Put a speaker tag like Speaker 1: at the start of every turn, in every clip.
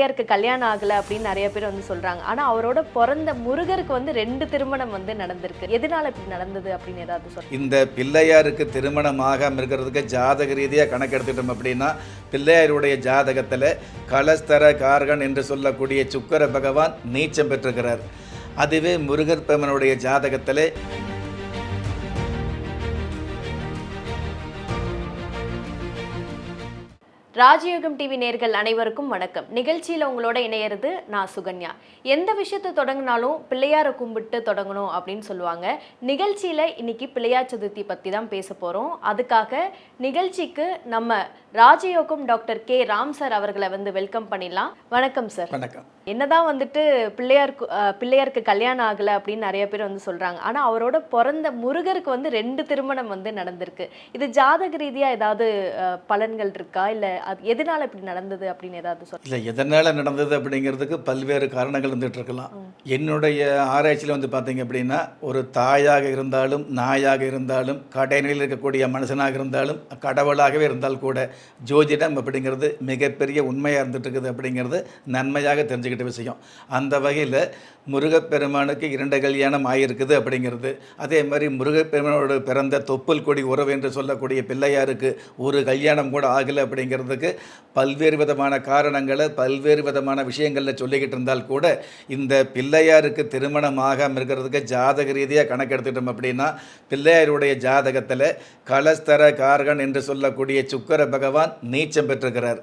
Speaker 1: பிள்ளையாருக்கு கல்யாணம் ஆகலை அப்படின்னு நிறைய பேர் வந்து சொல்கிறாங்க ஆனால் அவரோட பிறந்த முருகருக்கு வந்து ரெண்டு திருமணம் வந்து நடந்திருக்கு. எதனால இப்படி நடந்தது அப்படின்னு ஏதாவது சொல்ல
Speaker 2: இந்த பிள்ளையாருக்கு திருமணம் ஆகாமல் இருக்கிறதுக்கு ஜாதக ரீதியாக கணக்கெடுத்துட்டோம் அப்படின்னா பிள்ளையாருடைய ஜாதகத்தில் கலஸ்தர கார்கன் என்று சொல்லக்கூடிய சுக்கர பகவான் நீச்சம் பெற்றிருக்கிறார். அதுவே முருகர் பெருமனுடைய ஜாதகத்தில்
Speaker 1: ராஜயோகம் டிவி நேர்கள் அனைவருக்கும் வணக்கம். நிகழ்ச்சியில் உங்களோட இணையிறது நான் சுகன்யா. எந்த விஷயத்தை தொடங்கினாலும் பிள்ளையாரை கும்பிட்டு தொடங்கணும் அப்படின்னு சொல்லுவாங்க. நிகழ்ச்சியில் இன்னைக்கு பிள்ளையார் சதுர்த்தி பற்றி தான் பேச போகிறோம் அதுக்காக நிகழ்ச்சிக்கு நம்ம ராஜயோகம் டாக்டர் கே. ராம் சார் அவர்களை வந்து வெல்கம் பண்ணிடலாம். வணக்கம் சார்.
Speaker 2: வணக்கம்.
Speaker 1: என்னதான் வந்துட்டு பிள்ளையாருக்கு அஹ், பிள்ளையாருக்கு கல்யாணம் ஆகல அப்படின்னு நிறைய பேர் வந்து சொல்றாங்க. ஆனா அவரோட பிறந்த முருகருக்கு வந்து ரெண்டு திருமணம் வந்து நடந்திருக்கு. இது ஜாதக ரீதியா ஏதாவது பலன்கள் இருக்கா? இல்ல அது எதனால இப்படி நடந்தது அப்படின்னு ஏதாவது சொல்ல
Speaker 2: இல்லை எதனால் நடந்தது அப்படிங்கிறதுக்கு பல்வேறு காரணங்கள் இருந்துகிட்டு இருக்கலாம். என்னுடைய ஆராய்ச்சியில் வந்து பார்த்தீங்க அப்படின்னா ஒரு தாயாக இருந்தாலும் நாயாக இருந்தாலும் கடைநிலையில் இருக்கக்கூடிய மனுஷனாக இருந்தாலும் கடவுளாகவே இருந்தால் கூட ஜோதிடம் அப்படிங்கிறது மிகப்பெரிய உண்மையாக இருந்துட்டு இருக்குது அப்படிங்கிறது நன்மையாக தெரிஞ்சுக்கிட்ட விஷயம். அந்த வகையில் முருகப்பெருமானுக்கு இரண்டு கல்யாணம் ஆகியிருக்குது அப்படிங்கிறது. அதே மாதிரி முருகப்பெருமானோட பிறந்த தொப்புள் கொடி உறவு என்று சொல்லக்கூடிய பிள்ளையாருக்கு ஒரு கல்யாணம் கூட ஆகலை அப்படிங்கிறதுக்கு பல்வேறு விதமான காரணங்களை பல்வேறு விதமான விஷயங்களில் சொல்லிக்கிட்டு இருந்தால் கூட இந்த பிள்ளையாருக்கு திருமணம் ஆகாமல் இருக்கிறதுக்கு ஜாதக ரீதியாக கணக்கெடுத்துட்டோம் அப்படின்னா பிள்ளையாருடைய ஜாதகத்தில் கலஸ்தர காரகன் என்று சொல்லக்கூடிய சுக்கர பகவான் நீச்சம் பெற்றிருக்கிறார்.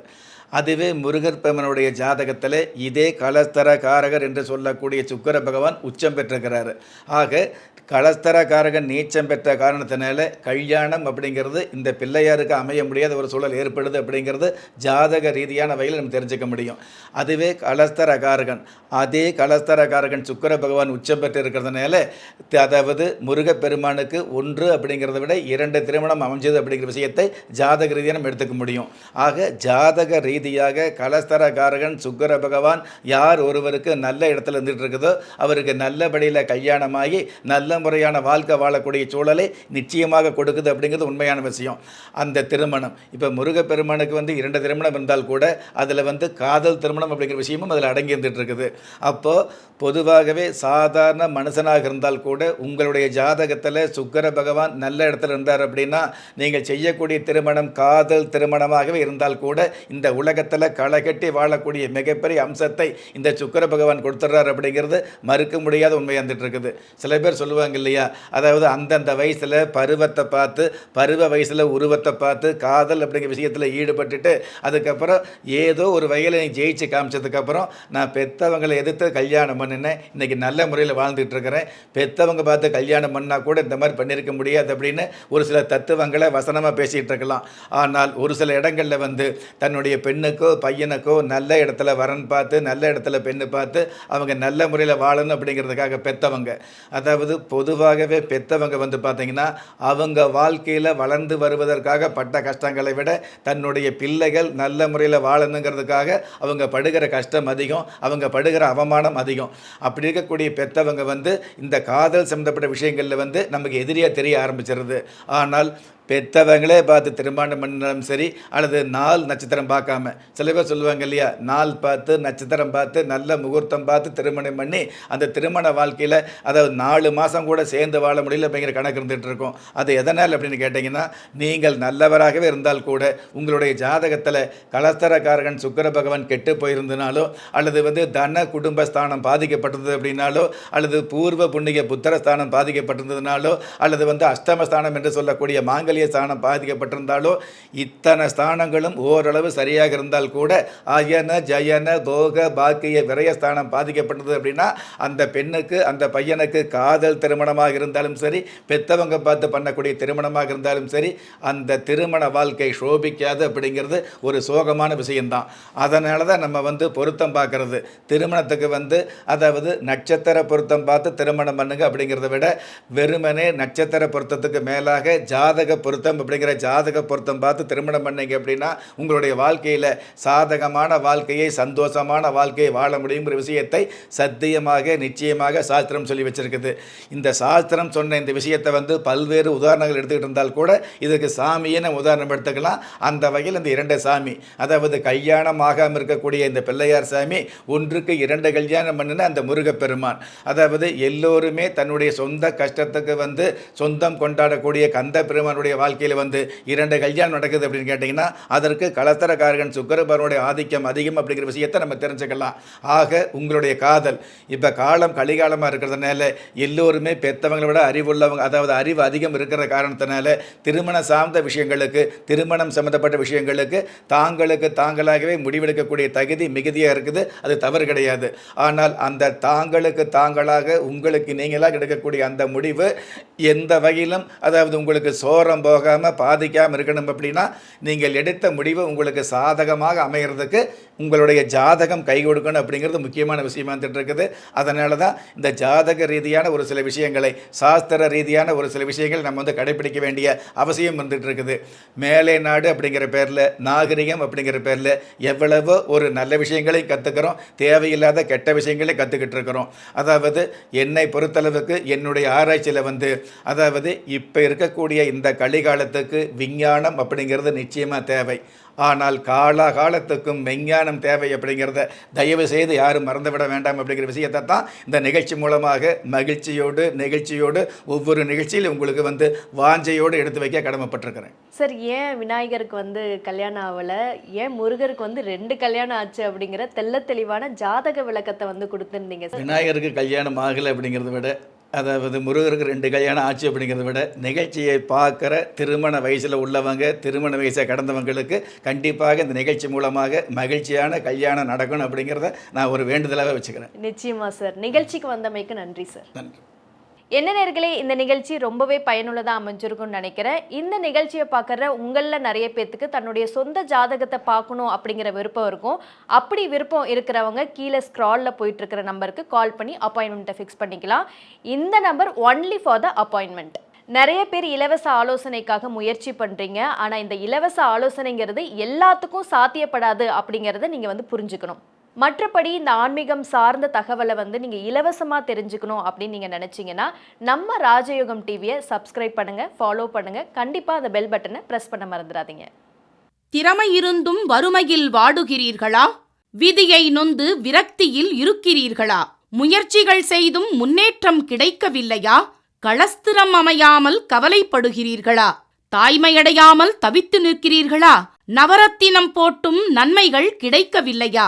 Speaker 2: அதுவே முருகர் பெருமனுடைய ஜாதகத்தில் இதே கலஸ்தர காரகர் என்று சொல்லக்கூடிய சுக்கர பகவான் உச்சம் பெற்றிருக்கிறார். ஆக கலஸ்தர காரகன் நீச்சம் பெற்ற காரணத்தினால கல்யாணம் அப்படிங்கிறது இந்த பிள்ளையாருக்கு அமைய முடியாத ஒரு சூழல் ஏற்படுது அப்படிங்கிறது ஜாதக ரீதியான வகையில் நம்ம தெரிஞ்சுக்க முடியும். அதுவே கலஸ்தர காரகன் அதே கலஸ்தர காரகன் சுக்கர பகவான் உச்சம் பெற்று இருக்கிறதுனால த- அதாவது முருகப்பெருமானுக்கு ஒன்று அப்படிங்கிறத விட இரண்டு திருமணம் அமைஞ்சது அப்படிங்கிற விஷயத்தை ஜாதக ரீதியாக நம்ம எடுத்துக்க முடியும். ஆக ஜாதக ரீதியாக கலஸ்தர காரகன் சுக்கர பகவான் யார் ஒருவருக்கு நல்ல இடத்துல இருந்துட்டு இருக்குதோ அவருக்கு நல்லபடியில் கல்யாணமாகி நல்ல முறையான வாழ்க்கை வாழக்கூடிய சூழலை நிச்சயமாக கொடுக்குது அப்படிங்கிறது உண்மையான விஷயம். அந்த திருமணம். இப்போ முருகப்பெருமானுக்கு வந்து இரண்டு திருமணம் இருந்தால் கூட அதில் வந்து காதல் திருமணம் அப்படிங்கிற விஷயமும் அதில் அடங்கி இருந்துட்டு இருக்குது அப்போது பொதுவாகவே சாதாரண மனுஷனாக இருந்தால் கூட உங்களுடைய ஜாதகத்தில் சுக்கர பகவான் நல்ல இடத்துல இருந்தார் அப்படின்னா நீங்கள் செய்யக்கூடிய திருமணம் காதல் திருமணமாகவே இருந்தால் கூட இந்த உலகத்தில் களை கட்டி வாழக்கூடிய மிகப்பெரிய அம்சத்தை இந்த சுக்கர பகவான் கொடுத்துட்றார் அப்படிங்கிறது மறுக்க முடியாத உண்மையாக இருந்துட்டு இருக்குது. சில பேர் சொல்லுவாங்க இல்லையா? அதாவது அந்தந்த வயசில் பருவத்தை பார்த்து பருவ வயசில் உருவத்தை பார்த்து காதல் அப்படிங்கிற விஷயத்தில் ஈடுபட்டுட்டு அதுக்கப்புறம் ஏதோ ஒரு வகையில் நீ ஜெயிச்சு காமிச்சதுக்கப்புறம் நான் பெற்றவங்களை எதிர்த்து கல்யாணம் பண்ணினேன் இன்றைக்கி நல்ல முறையில் வாழ்ந்துட்டு இருக்கிறேன் பார்த்து கல்யாணம் பண்ணால் கூட இந்த மாதிரி பண்ணியிருக்க முடியாது அப்படின்னு ஒரு சில தத்துவங்களை வசனமாக பேசிகிட்டு இருக்கலாம். ஆனால் ஒரு சில இடங்களில் வந்து தன்னுடைய பெண் பெண்ணுக்கோ பையனுக்கோ நல்ல இடத்துல வரன் பார்த்து நல்ல இடத்துல பெண்ணு பார்த்து அவங்க நல்ல முறையில் வாழணும் அப்படிங்கிறதுக்காக பெற்றவங்க அதாவது பொதுவாகவே பெற்றவங்க வந்து பார்த்திங்கன்னா அவங்க வாழ்க்கையில் வளர்ந்து வருவதற்காக பட்ட கஷ்டங்களை விட தன்னுடைய பிள்ளைகள் நல்ல முறையில் வாழணுங்கிறதுக்காக அவங்க படுகிற கஷ்டம் அதிகம் அவங்க படுகிற அவமானம் அதிகம். அப்படி இருக்கக்கூடிய பெற்றவங்க வந்து இந்த காதல் சம்மந்தப்பட்ட விஷயங்களில் வந்து நமக்கு எதிரியாக தெரிய ஆரம்பிச்சிருது. ஆனால் பெற்றவங்களே பார்த்து திருமணம் பண்ணாலும் சரி அல்லது நாள் நட்சத்திரம் பார்க்காம. சில பேர் சொல்லுவாங்க இல்லையா நாள் பார்த்து நட்சத்திரம் பார்த்து நல்ல முகூர்த்தம் பார்த்து திருமணம் பண்ணி அந்த திருமண வாழ்க்கையில் அதாவது நாலு மாதம் கூட சேர்ந்து வாழ முடியல அப்படிங்கிற கணக்கு இருந்துகிட்டு இருக்கும். அது எதனால் அப்படின்னு கேட்டிங்கன்னா நீங்கள் நல்லவராகவே இருந்தால் கூட உங்களுடைய ஜாதகத்தில் கலஸ்தரக்காரகன் சுக்கர பகவான் கெட்டு போயிருந்தனாலோ அல்லது வந்து தன குடும்பஸ்தானம் பாதிக்கப்பட்டிருந்தது அப்படின்னாலோ அல்லது பூர்வ புண்ணிய புத்திரஸ்தானம் பாதிக்கப்பட்டிருந்ததுனாலோ அல்லது வந்து அஷ்டமஸ்தானம் என்று சொல்லக்கூடிய மாங்கல்ய ஸ்தானம் பாதிக்கப்பட்டிருந்தாலோ இத்தனை ஸ்தானங்களும் ஓரளவு சரியாக இருந்தால் கூட அயன ஜயன போக பாக்கிய விரயஸ்தானம் பாதிக்கப்பட்டது அப்படின்னா அந்த பெண்ணுக்கு அந்த பையனுக்கு காதல் திருமணமாக இருந்தாலும் சரி பெத்தவங்க பார்த்து பண்ணக்கூடிய திருமணமாக இருந்தாலும் சரி அந்த திருமண வாழ்க்கை சோபிக்காது அப்படிங்கிறது ஒரு சோகமான விஷயம்தான். அதனால தான் நம்ம வந்து பொருத்தம் பார்க்கறது. திருமணத்துக்கு வந்து அதாவது நட்சத்திர பொருத்தம் பார்த்து திருமணம் பண்ணுங்க அப்படிங்கிறத விட வெறுமனே நட்சத்திர பொருத்தத்துக்கு மேலாக ஜாதக பொருத்தம் அப்படிங்கிற ஜாதக பொருத்தம் பார்த்து திருமணம் பண்ணீங்க அப்படின்னா உங்களுடைய வாழ்க்கையில் சாதகமான வாழ்க்கையை சந்தோஷமான வாழ்க்கையை வாழ முடியுங்கிற விஷயத்தை சத்தியமாக நிச்சயமாக சாஸ்திரம் சொல்லி வச்சிருக்குது. இந்த சாஸ்திரம் சொன்ன இந்த விஷயத்தை வந்து பல்வேறு உதாரணங்கள் எடுத்துக்கிட்டு இருந்தால் கூட இதுக்கு சாமியை நம்ம உதாரணம் எடுத்துக்கலாம். அந்த வகையில் இந்த இரண்டு சாமி அதாவது கல்யாணம் ஆகாமல் இருக்கக்கூடிய இந்த பிள்ளையார் சாமி ஒன்றுக்கு இரண்டு கல்யாணம் பண்ணின அந்த முருகப்பெருமான். அதாவது எல்லோருமே தன்னுடைய சொந்த கஷ்டத்துக்கு வந்து சொந்தம் கொண்டாடக்கூடிய கந்த பெருமானுடைய வாழ்க்கையில் வந்து இரண்டு கல்யாணம் நடக்குது அப்படின்னு கேட்டிங்கன்னா அதற்கு கலத்தரக்காரகன் சுக்கரபரனுடைய ஆதிக்கம் அதிகம் அப்படிங்கிற விஷயத்தை நம்ம தெரிஞ்சுக்கலாம். ஆக உங்களுடைய காதல் இப்போ காலம் கலிகாலமாக இருக்கிறதுனால எல்லோருமே பெற்றவங்களை விட அறிவுள்ளவங்க அதாவது அறிவு அதிகம் இருக்கிற காரணத்தினால திருமணம் சார்ந்த விஷயங்களுக்கு திருமணம் சம்மந்தப்பட்ட விஷயங்களுக்கு தாங்களுக்கு தாங்களாகவே முடிவெடுக்கக்கூடிய தகுதி மிகுதியாக இருக்குது. அது தவறு கிடையாது. ஆனால் அந்த தாங்களுக்கு தாங்களாக உங்களுக்கு நீங்களாக எடுக்கக்கூடிய அந்த முடிவு எந்த வகையிலும் அதாவது உங்களுக்கு சோரம் போகாமல் பாதிக்காமல் இருக்கணும் அப்படின்னா நீங்கள் எடுத்த முடிவு உங்களுக்கு சாதகமாக அமைகிறதுக்கு உங்களுடைய ஜாதகம் கை கொடுக்கணும் அப்படிங்கிறது முக்கியமான விஷயமா இருந்துட்டு இருக்குது அதனால தான் இந்த ஜாதக ரீதியான ஒரு சில விஷயங்களை சாஸ்திர ரீதியான ஒரு சில விஷயங்கள் நம்ம வந்து கடைபிடிக்க வேண்டிய அவசியம் வந்துட்டு இருக்குது மேலே நாடு அப்படிங்கிற பேரில் நாகரிகம் அப்படிங்கிற பேரில் எவ்வளவோ ஒரு நல்ல விஷயங்களையும் கற்றுக்கிறோம் தேவையில்லாத கெட்ட விஷயங்களையும் கற்றுக்கிட்டு இருக்கிறோம் அதாவது என்னை பொறுத்தளவுக்கு என்னுடைய ஆராய்ச்சியில் வந்து அதாவது இப்போ இருக்கக்கூடிய இந்த கலிகாலத்துக்கு விஞ்ஞானம் அப்படிங்கிறது நிச்சயமாக தேவை. ஆனால் காலாகாலத்துக்கும் விஞ்ஞானம் தேவை அப்படிங்கிறத தயவு செய்து யாரும் மறந்துவிட வேண்டாம் அப்படிங்கிற விஷயத்தை தான் இந்த நிகழ்ச்சி மூலமாக மகிழ்ச்சியோடு நெகிழ்ச்சியோடு ஒவ்வொரு நிகழ்ச்சியிலும் உங்களுக்கு வந்து வாஞ்சையோடு எடுத்து வைக்க கடமைப்பட்டிருக்கிறேன்.
Speaker 1: சார் ஏன் விநாயகருக்கு வந்து கல்யாணம் ஆகலை ஏன் முருகருக்கு வந்து ரெண்டு கல்யாணம் ஆச்சு அப்படிங்கிற தெள்ள தெளிவான ஜாதக விளக்கத்தை வந்து கொடுத்துருந்தீங்க
Speaker 2: விநாயகருக்கு கல்யாணம் ஆகலை அப்படிங்கிறத விட அதாவது முருகருக்கு ரெண்டு கல்யாணம் ஆச்சு அப்படிங்கிறத விட நிகழ்ச்சியை பார்க்குற திருமண வயசில் உள்ளவங்க திருமண வயசை கடந்தவங்களுக்கு கண்டிப்பாக இந்த நிகழ்ச்சி மூலமாக மகிழ்ச்சியான கல்யாணம் நடக்கணும் அப்படிங்கிறத நான் ஒரு வேண்டுதலாக வச்சுக்கிறேன்.
Speaker 1: நிச்சயமா சார். நிகழ்ச்சிக்கு வந்தமைக்கு நன்றி சார்.
Speaker 2: நன்றி.
Speaker 1: என்ன நேர்களே இந்த நிகழ்ச்சி ரொம்பவே பயனுள்ளதாக அமைஞ்சிருக்கும்னு நினைக்கிறேன். இந்த நிகழ்ச்சியை பார்க்குற உங்களில் நிறைய பேர்த்துக்கு தன்னுடைய சொந்த ஜாதகத்தை பார்க்கணும் அப்படிங்கிற விருப்பம் இருக்கும். அப்படி விருப்பம் இருக்கிறவங்க கீழே ஸ்க்ராலில் போயிட்டு இருக்கிற நம்பருக்கு கால் பண்ணி அப்பாயின்மெண்ட்டை ஃபிக்ஸ் பண்ணிக்கலாம். இந்த number only for the appointment நிறைய பேர் இலவச ஆலோசனைக்காக முயற்சி பண்ணுறீங்க ஆனால் இந்த இலவச ஆலோசனைங்கிறது எல்லாத்துக்கும் சாத்தியப்படாது அப்படிங்கிறத நீங்கள் வந்து புரிஞ்சுக்கணும். மற்றபடி இந்த ஆன்மீகம் சார்ந்த தகவலை வந்து நீங்கள் இலவசமாக தெரிஞ்சுக்கணும் அப்படின்னு நீங்கள் நினச்சிங்கன்னா நம்ம ராஜயோகம் டிவியை சப்ஸ்கிரைப் பண்ணுங்கள் ஃபாலோ பண்ணுங்கள் கண்டிப்பாக அந்த பெல் பட்டனை ப்ரெஸ் பண்ண மறந்துடாதீங்க.
Speaker 3: திறமை இருந்தும் வறுமையில் வாடுகிறீர்களா? விதியை நொந்து விரக்தியில் இருக்கிறீர்களா? முயற்சிகள் செய்தும் முன்னேற்றம் கிடைக்கவில்லையா? களஸ்திரம் அமையாமல் கவலைப்படுகிறீர்களா? தாய்மையடையாமல் தவித்து நிற்கிறீர்களா? நவரத்தினம் போட்டும் நன்மைகள் கிடைக்கவில்லையா?